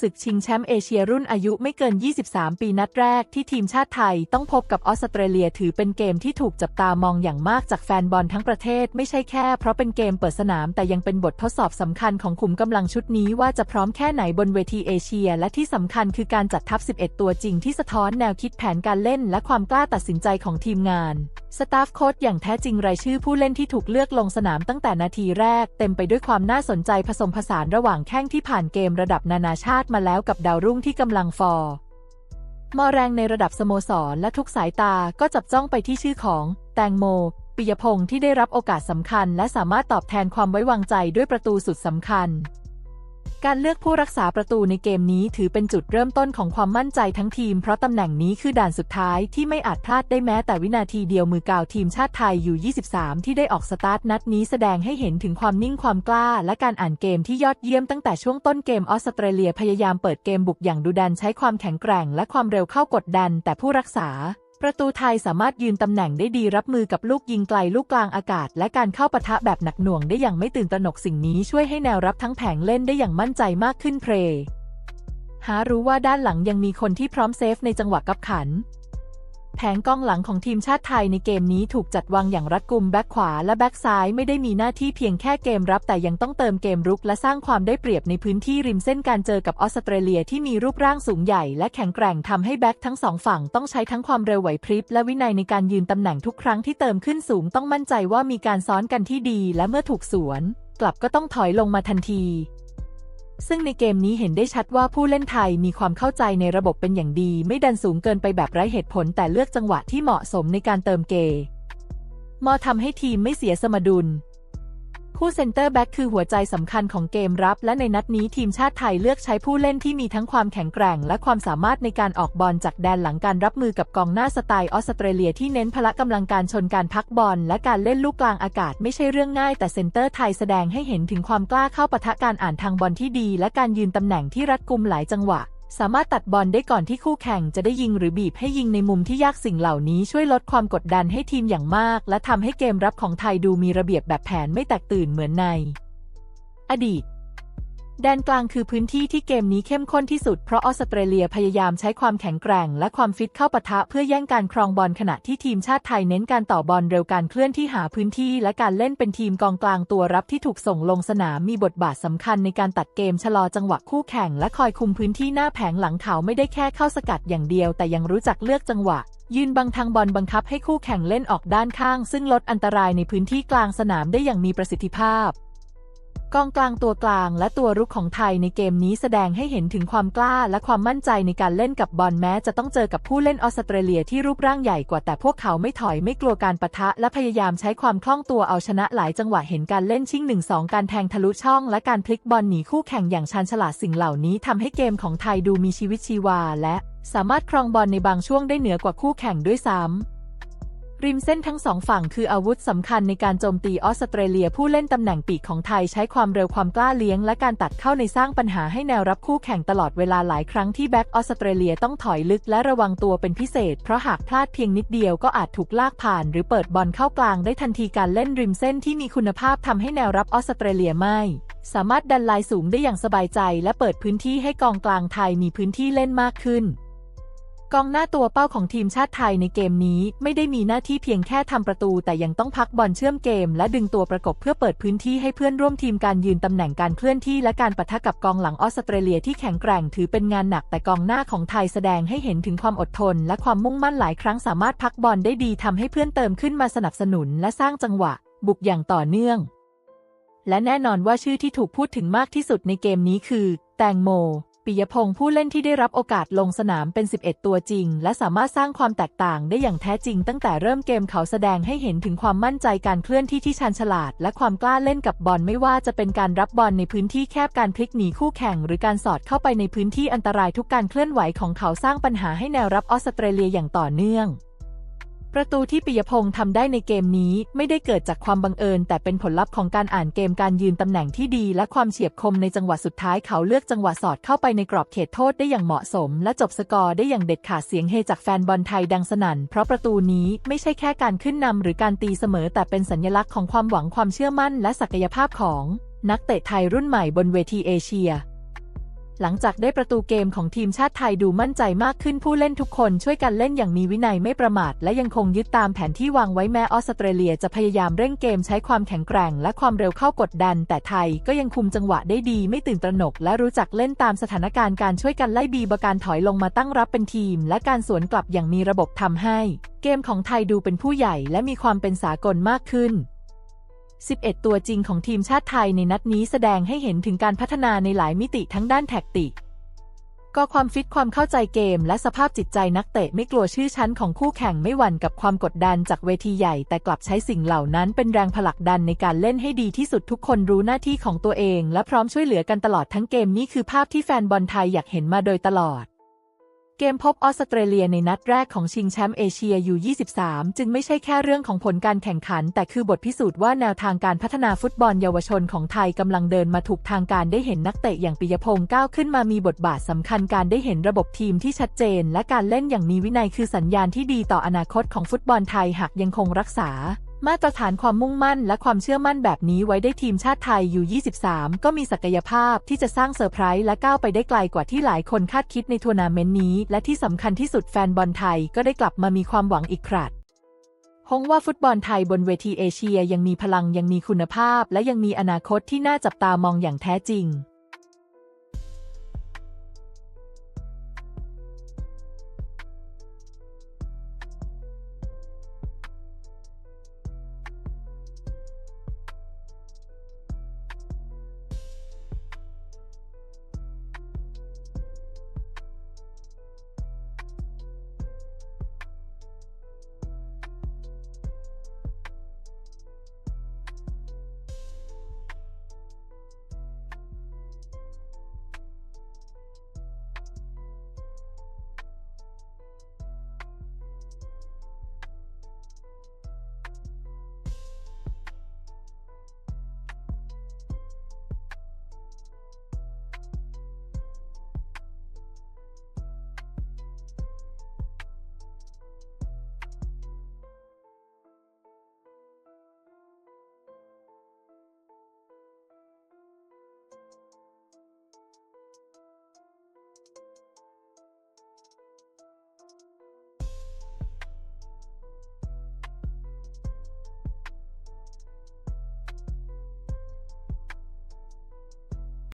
ศึกชิงแชมป์เอเชียรุ่นอายุไม่เกิน 23 ปีนัดแรกที่ทีมชาติไทยต้องพบกับออสเตรเลียถือเป็นเกมที่ถูกจับตามองอย่างมากจากแฟนบอลทั้งประเทศไม่ใช่แค่เพราะเป็นเกมเปิดสนามแต่ยังเป็นบททดสอบสำคัญของขุมกำลังชุดนี้ว่าจะพร้อมแค่ไหนบนเวทีเอเชีย และที่สำคัญคือการจัดทัพ 11 ตัวจริงที่สะท้อนแนวคิดแผนการเล่น และความกล้าตัดสินใจของทีมงาน สตาฟโค้ชอย่างแท้จริงรายชื่อผู้เล่นที่ถูกเลือกลงสนามตั้งแต่นาทีแรก เต็มไปด้วยความน่าสนใจผสมผสานระหว่างแข้งที่ผ่านเกมระดับนานาชาติมาแล้วกับดาวรุ่งที่กำลังฟอร์มอแรงในระดับสโมสรและทุกสายตาก็จับจ้องไปที่ชื่อของ แตงโม ปิยพงศ์ที่ได้รับโอกาสสำคัญ และสามารถตอบแทนความไว้วางใจด้วยประตูสุดสำคัญ การเลือกผู้รักษาประตูในเกมนี้ถือเป็นจุดเริ่มต้นของความมั่นใจทั้งทีม เพราะตำแหน่งนี้คือด่านสุดท้ายที่ไม่อาจพลาดได้แม้แต่วินาทีเดียวมือกาวทีมชาติไทยอยู่ 23 ที่ได้ออกสตาร์ทนัดนี้แสดงให้เห็นถึงความนิ่งความกล้า และการอ่านเกมที่ยอดเยี่ยมตั้งแต่ช่วงต้นเกมออสเตรเลียพยายามเปิดเกมบุกอย่างดุดันใช้ความแข็งแกร่ง และความเร็วเข้ากดดัน แต่ผู้รักษา ประตูไทยสามารถยืนตำแหน่งได้ดีรับมือกับลูกยิงไกลลูกกลางอากาศ และการเข้าปะทะแบบหนักหน่วงได้อย่างไม่ตื่นตระหนกสิ่งนี้ช่วยให้แนวรับทั้งแผงเล่นได้อย่างมั่นใจมากขึ้นเพลหารู้ว่าด้านหลังยังมีคนที่พร้อมเซฟในจังหวะกับขัน แผงกองหลังของทีมชาติไทยในเกมนี้ถูกจัดวางอย่างรัดกุมแบ็คขวาและแบ็คซ้ายไม่ได้มีหน้าที่เพียงแค่เกมรับแต่ยังต้องเติมเกมรุกและสร้างความได้เปรียบในพื้นที่ริมเส้นการเจอกับออสเตรเลียที่มีรูปร่างสูงใหญ่และแข็งแกร่งทำให้แบ็คทั้งสองฝั่งต้องใช้ทั้งความเร็วไหวพริบและวินัยในการยืนตำแหน่งทุกครั้งที่เติมขึ้นสูงต้องมั่นใจว่ามีการซ้อนกันที่ดีและเมื่อถูกสวน กลับก็ต้องถอยลงมาทันที ซึ่งในเกมนี้เห็นได้ชัดว่าผู้เล่นไทยมีความเข้าใจในระบบเป็นอย่างดี ไม่ดันสูงเกินไปแบบไร้เหตุผลแต่เลือกจังหวะที่เหมาะสมในการเติมเกมมอทำให้ทีมไม่เสียสมดุล คู่เซนเตอร์แบ็กคือหัวใจสำคัญของเกมรับ และในนัดนี้ทีมชาติไทยเลือกใช้ผู้เล่นที่มีทั้งความแข็งแกร่ง และความสามารถในการออกบอลจากแดนหลังการรับมือกับกองหน้าสไตล์ออสเตรเลียที่เน้นพละกำลังการชนการพักบอล และการเล่นลูกกลางอากาศไม่ใช่เรื่องง่าย แต่เซนเตอร์ไทยแสดงให้เห็นถึงความกล้าเข้าปะทะการอ่านทางบอลที่ดี และการยืนตำแหน่งที่รัดกุมหลายจังหวะ สามารถตัดบอลได้ก่อนที่คู่แข่งจะได้ยิงหรือบีบให้ยิงในมุมที่ยากสิ่งเหล่านี้ช่วยลดความกดดันให้ทีมอย่างมาก และทำให้เกมรับของไทยดูมีระเบียบแบบแผนไม่แตกตื่นเหมือนใน อดีต แดนกลางคือพื้นที่ที่เกมนี้เข้มข้นที่สุดเพราะออสเตรเลียพยายามใช้ความแข็งแกร่งและความฟิตเข้าปะทะเพื่อแย่งการครองบอลขณะที่ทีมชาติไทยเน้นการต่อบอลเร็วการเคลื่อนที่หาพื้นที่และการเล่นเป็นทีมกองกลางตัวรับที่ถูกส่งลงสนามมีบทบาทสำคัญในการตัดเกมชะลอจังหวะคู่แข่งและคอยคุมพื้นที่หน้าแผงหลังเขาไม่ได้แค่เข้าสกัดอย่างเดียว แต่ยังรู้จักเลือกจังหวะยืนบังทางบอลบังคับให้คู่แข่งเล่นออกด้านข้าง ซึ่งลดอันตรายในพื้นที่กลางสนามได้อย่างมีประสิทธิภาพ กองกลางตัวกลางและตัวรุกของไทยในเกมนี้แสดงให้เห็นถึงความกล้าและความมั่นใจในการเล่นกับบอลแม้จะต้องเจอกับผู้เล่นออสเตรเลียที่รูปร่างใหญ่กว่าแต่พวกเขาไม่ถอยไม่กลัวการปะทะ และพยายามใช้ความคล่องตัวเอาชนะหลายจังหวะเห็นการเล่นชิงหนึ่งสองการแทงทะลุช่องและการพลิกบอลหนีคู่แข่งอย่างชาญฉลาดสิ่งเหล่านี้ทำให้เกมของไทยดูมีชีวิตชีวาและสามารถครองบอลในบางช่วงได้เหนือกว่าคู่แข่งด้วยซ้ำ ริมเส้นทั้งสองฝั่งคืออาวุธสำคัญในการโจมตีออสเตรเลียผู้เล่นตำแหน่งปีกของไทยใช้ความเร็วความกล้าเลี้ยง และการตัดเข้าในสร้างปัญหาให้แนวรับคู่แข่งตลอดเวลาหลายครั้งที่แบ็กออสเตรเลียต้องถอยลึกและระวังตัวเป็นพิเศษ เพราะหากพลาดเพียงนิดเดียวก็อาจถูกลากผ่าน หรือเปิดบอลเข้ากลางได้ทันทีการเล่นริมเส้นที่มีคุณภาพทำให้แนวรับออสเตรเลียไม่สามารถดันลายสูงได้อย่างสบายใจ และเปิดพื้นที่ให้กองกลางไทยมีพื้นที่เล่นมากขึ้น กองหน้าตัวเป้าของทีมชาติไทยในเกมนี้ไม่ได้มีหน้าที่เพียงแค่ทำประตู แต่ยังต้องพักบอลเชื่อมเกม และดึงตัวประกบเพื่อเปิดพื้นที่ให้เพื่อนร่วมทีมการยืนตำแหน่งการเคลื่อนที่และการปะทะกับกองหลังออสเตรเลียที่แข็งแกร่งถือเป็นงานหนักแต่กองหน้าของไทยแสดงให้เห็นถึงความอดทน และความมุ่งมั่นหลายครั้งสามารถพักบอลได้ดีทำให้เพื่อนเติมขึ้นมาสนับสนุน และสร้างจังหวะ บุกอย่างต่อเนื่อง และแน่นอนว่าชื่อที่ถูกพูดถึงมากที่สุดในเกมนี้คือ แตงโม ปิยพงศ์ผู้เล่นที่ได้รับโอกาสลงสนามเป็น 11 ตัวจริง และสามารถสร้างความแตกต่างได้อย่างแท้จริง ตั้งแต่เริ่มเกมเขาแสดงให้เห็นถึงความมั่นใจการเคลื่อนที่ที่ชาญฉลาด และความกล้าเล่นกับบอลไม่ว่าจะเป็นการรับบอลในพื้นที่แคบการพลิกหนีคู่แข่ง หรือการสอดเข้าไปในพื้นที่อันตรายทุกการเคลื่อนไหวของเขาสร้างปัญหาให้แนวรับออสเตรเลียอย่างต่อเนื่อง ประตูที่ปิยพงศ์ทำได้ในเกมนี้ไม่ได้เกิดจากความบังเอิญ แต่เป็นผลลัพธ์ของการอ่านเกมการยืนตำแหน่งที่ดี และความเฉียบคมในจังหวะสุดท้ายเขาเลือกจังหวะสอดเข้าไปในกรอบเขตโทษได้อย่างเหมาะสม และจบสกอร์ได้อย่างเด็ดขาดเสียงเฮจากแฟนบอลไทยดังสนั่น เพราะประตูนี้ไม่ใช่แค่การขึ้นนำหรือการตีเสมอ แต่เป็นสัญลักษณ์ของความหวังความเชื่อมั่น และศักยภาพของ นักเตะไทยรุ่นใหม่บนเวทีเอเชีย หลังจากได้ประตูเกมของทีมชาติไทยดูมั่นใจมากขึ้นผู้เล่นทุกคนช่วยกันเล่นอย่างมีวินัยไม่ประมาท และยังคงยึดตามแผนที่วางไว้แม้ออสเตรเลียจะพยายามเร่งเกมใช้ความแข็งแกร่ง และความเร็วเข้ากดดัน แต่ไทยก็ยังคุมจังหวะได้ดีไม่ตื่นตระหนก และรู้จักเล่นตามสถานการณ์การช่วยกันไล่บีบการถอยลงมาตั้งรับเป็นทีม และการสวนกลับอย่างมีระบบทำให้ เกมของไทยดูเป็นผู้ใหญ่ และมีความเป็นสากลมากขึ้น 11 ตัวจริงของทีมชาติไทยในนัดนี้แสดงให้เห็นถึงการพัฒนาในหลายมิติทั้งด้านแท็กติก ก็ความฟิตความเข้าใจเกม และสภาพจิตใจนักเตะไม่กลัวชื่อชั้นของคู่แข่งไม่หวั่นกับความกดดันจากเวทีใหญ่ แต่กลับใช้สิ่งเหล่านั้นเป็นแรงผลักดันในการเล่นให้ดีที่สุดทุกคนรู้หน้าที่ของตัวเอง และพร้อมช่วยเหลือกันตลอดทั้งเกมนี่คือภาพที่แฟนบอลไทยอยากเห็นมาโดยตลอด เกมพบออสเตรเลียในนัดแรกของชิงแชมป์เอเชียยู23 จึงไม่ใช่แค่เรื่องของผลการแข่งขัน แต่คือบทพิสูจน์ว่าแนวทางการพัฒนาฟุตบอลเยาวชนของไทยกำลังเดินมาถูกทางการได้เห็นนักเตะอย่างปิยพงศ์ก้าวขึ้นมามีบทบาทสำคัญการได้เห็นระบบทีมที่ชัดเจน และการเล่นอย่างมีวินัยคือสัญญาณที่ดีต่ออนาคตของฟุตบอลไทยหากยังคงรักษา มาตรฐานความมุ่งมั่นและความเชื่อมั่นแบบนี้ไว้ได้ทีมชาติไทยอยู่ 23 ก็มีศักยภาพที่จะสร้างเซอร์ไพรส์และก้าวไปได้ไกลกว่าที่หลายคนคาดคิดในทัวร์นาเมนต์นี้ และที่สำคัญที่สุดแฟนบอลไทยก็ได้กลับมามีความหวังอีกครั้งหงว่าฟุตบอลไทยบนเวทีเอเชียยังมีพลังยังมีคุณภาพ และยังมีอนาคตที่น่าจับตามองอย่างแท้จริง